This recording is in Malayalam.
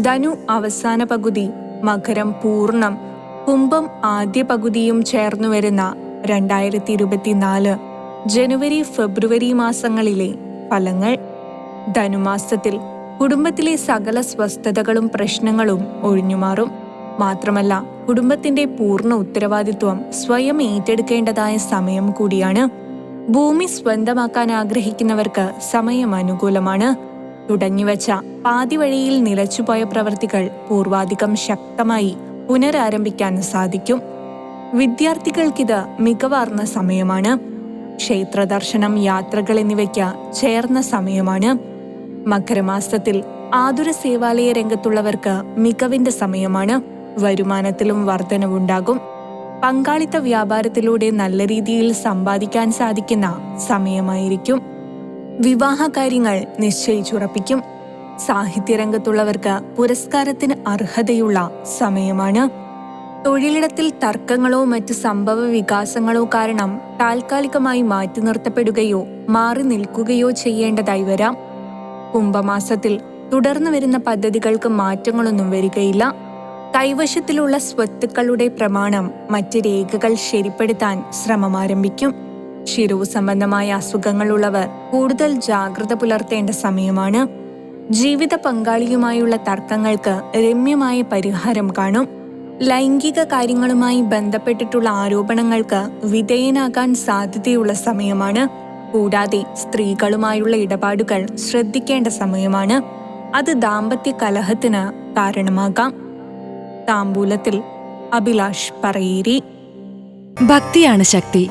ധനു അവസാന പകുതി മകരം പൂർണം കുംഭം ആദ്യ പകുതിയും ചേർന്നു വരുന്ന രണ്ടായിരത്തി ഇരുപത്തിനാല് ജനുവരി ഫെബ്രുവരി മാസങ്ങളിലെ ഫലങ്ങൾ. ധനുമാസത്തിൽ കുടുംബത്തിലെ സകല സ്വസ്ഥതകളും പ്രശ്നങ്ങളും ഒഴിഞ്ഞുമാറും. മാത്രമല്ല കുടുംബത്തിന്റെ പൂർണ ഉത്തരവാദിത്വം സ്വയം ഏറ്റെടുക്കേണ്ടതായ സമയം കൂടിയാണ്. ഭൂമി സ്വന്തമാക്കാൻ ആഗ്രഹിക്കുന്നവർക്ക് സമയം അനുകൂലമാണ്. തുടങ്ങിവച്ച പാതിവഴിയിൽ നിലച്ചുപോയ പ്രവൃത്തികൾ പൂർവാധികം ശക്തമായി പുനരാരംഭിക്കാൻ സാധിക്കും. വിദ്യാർത്ഥികൾക്കിത് മികവാർന്ന സമയമാണ്. ക്ഷേത്രദർശനം യാത്രകൾ എന്നിവയ്ക്ക് ചേർന്ന സമയമാണ്. മകരമാസത്തിൽ ആതുര സേവാലയ രംഗത്തുള്ളവർക്ക് മികവിന്റെ സമയമാണ്. വരുമാനത്തിലും വർധനവുണ്ടാകും. പങ്കാളിത്ത വ്യാപാരത്തിലൂടെ നല്ല രീതിയിൽ സമ്പാദിക്കാൻ സാധിക്കുന്ന സമയമായിരിക്കും. വിവാഹ കാര്യങ്ങൾ നിശ്ചയിച്ചുറപ്പിക്കും. സാഹിത്യരംഗത്തുള്ളവർക്ക് പുരസ്കാരത്തിന് അർഹതയുള്ള സമയമാണ്. തൊഴിലിടത്തിൽ തർക്കങ്ങളോ മറ്റ് സംഭവ വികാസങ്ങളോ കാരണം താൽക്കാലികമായി മാറ്റി നിർത്തപ്പെടുകയോ മാറി നിൽക്കുകയോ ചെയ്യേണ്ടതായി വരാം. കുംഭമാസത്തിൽ തുടർന്നു വരുന്ന പദ്ധതികൾക്ക് മാറ്റങ്ങളൊന്നും വരികയില്ല. കൈവശത്തിലുള്ള സ്വത്തുക്കളുടെ പ്രമാണം മറ്റ് രേഖകൾ ശരിപ്പെടുത്താൻ ശ്രമം ആരംഭിക്കും. ശിരവ് സംബന്ധമായ അസുഖങ്ങളുള്ളവർ കൂടുതൽ ജാഗ്രത പുലർത്തേണ്ട സമയമാണ്. ജീവിത പങ്കാളിയുമായുള്ള തർക്കങ്ങൾക്ക് രമ്യമായ പരിഹാരം കാണും. ലൈംഗിക കാര്യങ്ങളുമായി ബന്ധപ്പെട്ടിട്ടുള്ള ആരോപണങ്ങൾക്ക് വിധേയനാകാൻ സാധ്യതയുള്ള സമയമാണ്. കൂടാതെ സ്ത്രീകളുമായുള്ള ഇടപാടുകൾ ശ്രദ്ധിക്കേണ്ട സമയമാണ്. അത് ദാമ്പത്യ കലഹത്തിന് കാരണമാകാം. താമ്പൂലത്തിൽ അഭിലാഷ് പറയേരി. ഭക്തിയാണ് ശക്തി.